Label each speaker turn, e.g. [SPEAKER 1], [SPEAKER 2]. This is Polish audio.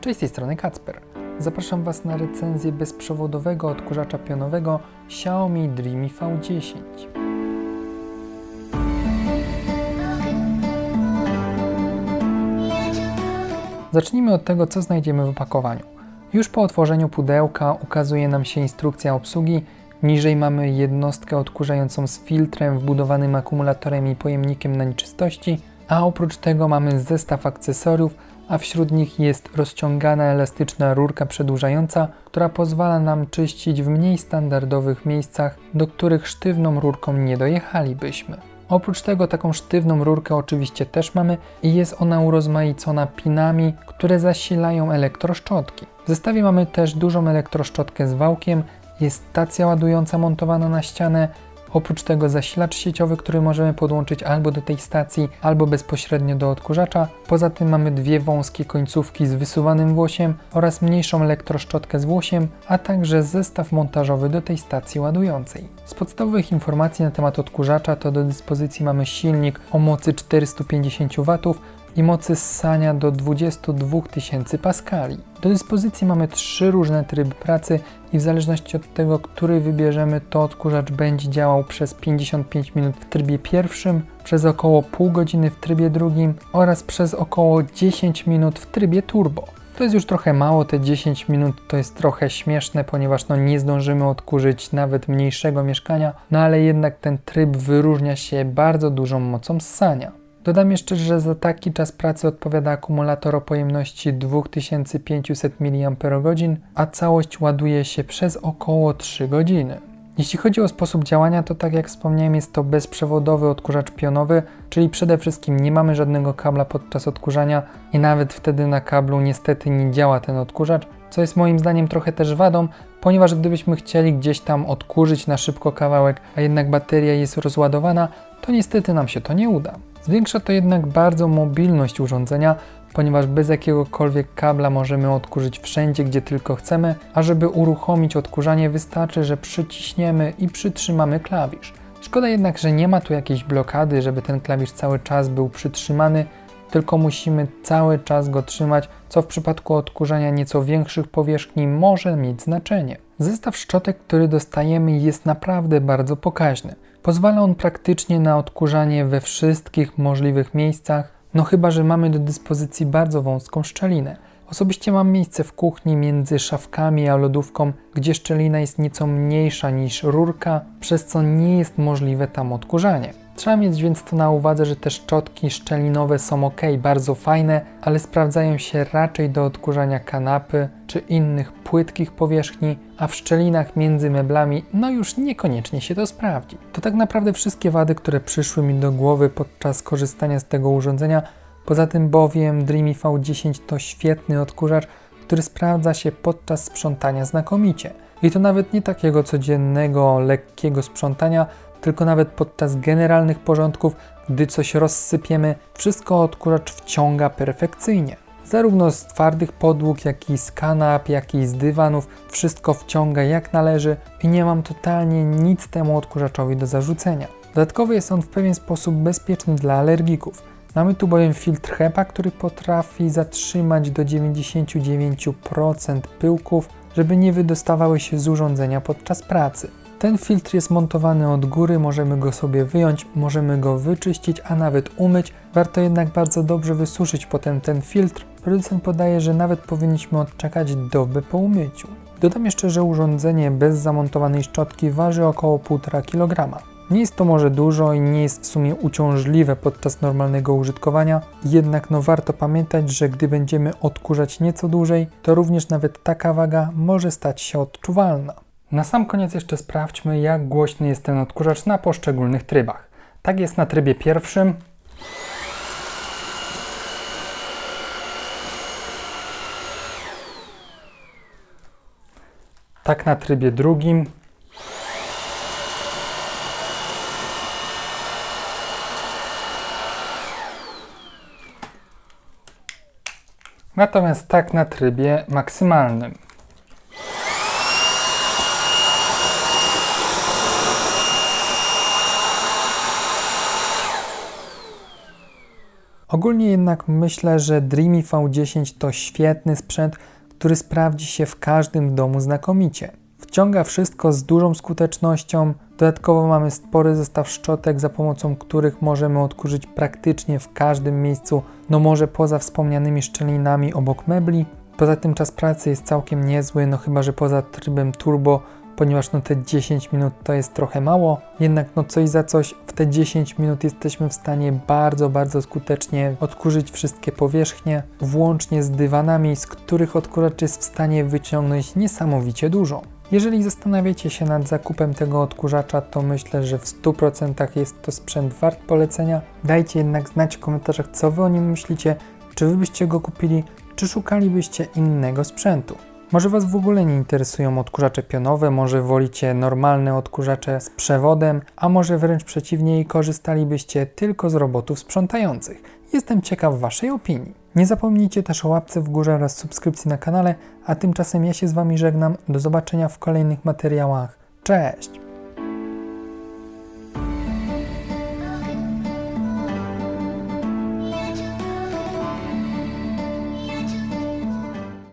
[SPEAKER 1] Cześć, z tej strony Kacper. Zapraszam Was na recenzję bezprzewodowego odkurzacza pionowego Xiaomi Dreamy V10. Zacznijmy od tego, co znajdziemy w opakowaniu. Już po otworzeniu pudełka ukazuje nam się instrukcja obsługi. Niżej mamy jednostkę odkurzającą z filtrem, wbudowanym akumulatorem i pojemnikiem na nieczystości, a oprócz tego mamy zestaw akcesoriów, a wśród nich jest rozciągana elastyczna rurka przedłużająca, która pozwala nam czyścić w mniej standardowych miejscach, do których sztywną rurką nie dojechalibyśmy. Oprócz tego taką sztywną rurkę oczywiście też mamy i jest ona urozmaicona pinami, które zasilają elektroszczotki. W zestawie mamy też dużą elektroszczotkę z wałkiem, jest stacja ładująca montowana na ścianę, oprócz tego zasilacz sieciowy, który możemy podłączyć albo do tej stacji, albo bezpośrednio do odkurzacza. Poza tym mamy dwie wąskie końcówki z wysuwanym włosiem oraz mniejszą elektroszczotkę z włosiem, a także zestaw montażowy do tej stacji ładującej. Z podstawowych informacji na temat odkurzacza to do dyspozycji mamy silnik o mocy 450 W i mocy ssania do 22 tysięcy paskali. Do dyspozycji mamy trzy różne tryby pracy i w zależności od tego, który wybierzemy, to odkurzacz będzie działał przez 55 minut w trybie pierwszym, przez około pół godziny w trybie drugim oraz przez około 10 minut w trybie turbo. To jest już trochę mało, te 10 minut to jest trochę śmieszne, ponieważ no nie zdążymy odkurzyć nawet mniejszego mieszkania, no ale jednak ten tryb wyróżnia się bardzo dużą mocą ssania. Dodam jeszcze, że za taki czas pracy odpowiada akumulator o pojemności 2500 mAh, a całość ładuje się przez około 3 godziny. Jeśli chodzi o sposób działania, to tak jak wspomniałem, jest to bezprzewodowy odkurzacz pionowy, czyli przede wszystkim nie mamy żadnego kabla podczas odkurzania i nawet wtedy na kablu niestety nie działa ten odkurzacz, co jest moim zdaniem trochę też wadą, ponieważ gdybyśmy chcieli gdzieś tam odkurzyć na szybko kawałek, a jednak bateria jest rozładowana, to niestety nam się to nie uda. Zwiększa to jednak bardzo mobilność urządzenia, ponieważ bez jakiegokolwiek kabla możemy odkurzyć wszędzie, gdzie tylko chcemy, a żeby uruchomić odkurzanie wystarczy, że przyciśniemy i przytrzymamy klawisz. Szkoda jednak, że nie ma tu jakiejś blokady, żeby ten klawisz cały czas był przytrzymany, tylko musimy cały czas go trzymać, co w przypadku odkurzania nieco większych powierzchni może mieć znaczenie. Zestaw szczotek, który dostajemy jest naprawdę bardzo pokaźny. Pozwala on praktycznie na odkurzanie we wszystkich możliwych miejscach, no chyba, że mamy do dyspozycji bardzo wąską szczelinę. Osobiście mam miejsce w kuchni między szafkami a lodówką, gdzie szczelina jest nieco mniejsza niż rurka, przez co nie jest możliwe tam odkurzanie. Trzeba mieć więc to na uwadze, że te szczotki szczelinowe są ok, bardzo fajne, ale sprawdzają się raczej do odkurzania kanapy czy innych płytkich powierzchni, a w szczelinach między meblami no już niekoniecznie się to sprawdzi. To tak naprawdę wszystkie wady, które przyszły mi do głowy podczas korzystania z tego urządzenia. Poza tym bowiem Dreamy V10 to świetny odkurzacz, który sprawdza się podczas sprzątania znakomicie. I to nawet nie takiego codziennego, lekkiego sprzątania, tylko nawet podczas generalnych porządków, gdy coś rozsypiemy, wszystko odkurzacz wciąga perfekcyjnie. Zarówno z twardych podłóg, jak i z kanap, jak i z dywanów, wszystko wciąga jak należy i nie mam totalnie nic temu odkurzaczowi do zarzucenia. Dodatkowo jest on w pewien sposób bezpieczny dla alergików. Mamy tu bowiem filtr HEPA, który potrafi zatrzymać do 99% pyłków, żeby nie wydostawały się z urządzenia podczas pracy. Ten filtr jest montowany od góry, możemy go sobie wyjąć, możemy go wyczyścić, a nawet umyć. Warto jednak bardzo dobrze wysuszyć potem ten filtr. Producent podaje, że nawet powinniśmy odczekać dobę po umyciu. Dodam jeszcze, że urządzenie bez zamontowanej szczotki waży około 1,5 kg. Nie jest to może dużo i nie jest w sumie uciążliwe podczas normalnego użytkowania, jednak no warto pamiętać, że gdy będziemy odkurzać nieco dłużej, to również nawet taka waga może stać się odczuwalna. Na sam koniec jeszcze sprawdźmy, jak głośny jest ten odkurzacz na poszczególnych trybach. Tak jest na trybie pierwszym. Tak na trybie drugim. Natomiast tak na trybie maksymalnym. Ogólnie jednak myślę, że Dreamy V10 to świetny sprzęt, który sprawdzi się w każdym domu znakomicie. Wciąga wszystko z dużą skutecznością. Dodatkowo mamy spory zestaw szczotek, za pomocą których możemy odkurzyć praktycznie w każdym miejscu, no może poza wspomnianymi szczelinami obok mebli. Poza tym czas pracy jest całkiem niezły, no chyba że poza trybem turbo, ponieważ no te 10 minut to jest trochę mało, jednak no coś za coś w te 10 minut jesteśmy w stanie bardzo, bardzo skutecznie odkurzyć wszystkie powierzchnie, włącznie z dywanami, z których odkurzacz jest w stanie wyciągnąć niesamowicie dużo. Jeżeli zastanawiacie się nad zakupem tego odkurzacza, to myślę, że w 100% jest to sprzęt wart polecenia. Dajcie jednak znać w komentarzach, co wy o nim myślicie, czy wy byście go kupili, czy szukalibyście innego sprzętu. Może Was w ogóle nie interesują odkurzacze pionowe, może wolicie normalne odkurzacze z przewodem, a może wręcz przeciwnie korzystalibyście tylko z robotów sprzątających. Jestem ciekaw Waszej opinii. Nie zapomnijcie też o łapce w górze oraz subskrypcji na kanale, a tymczasem ja się z Wami żegnam. Do zobaczenia w kolejnych materiałach. Cześć!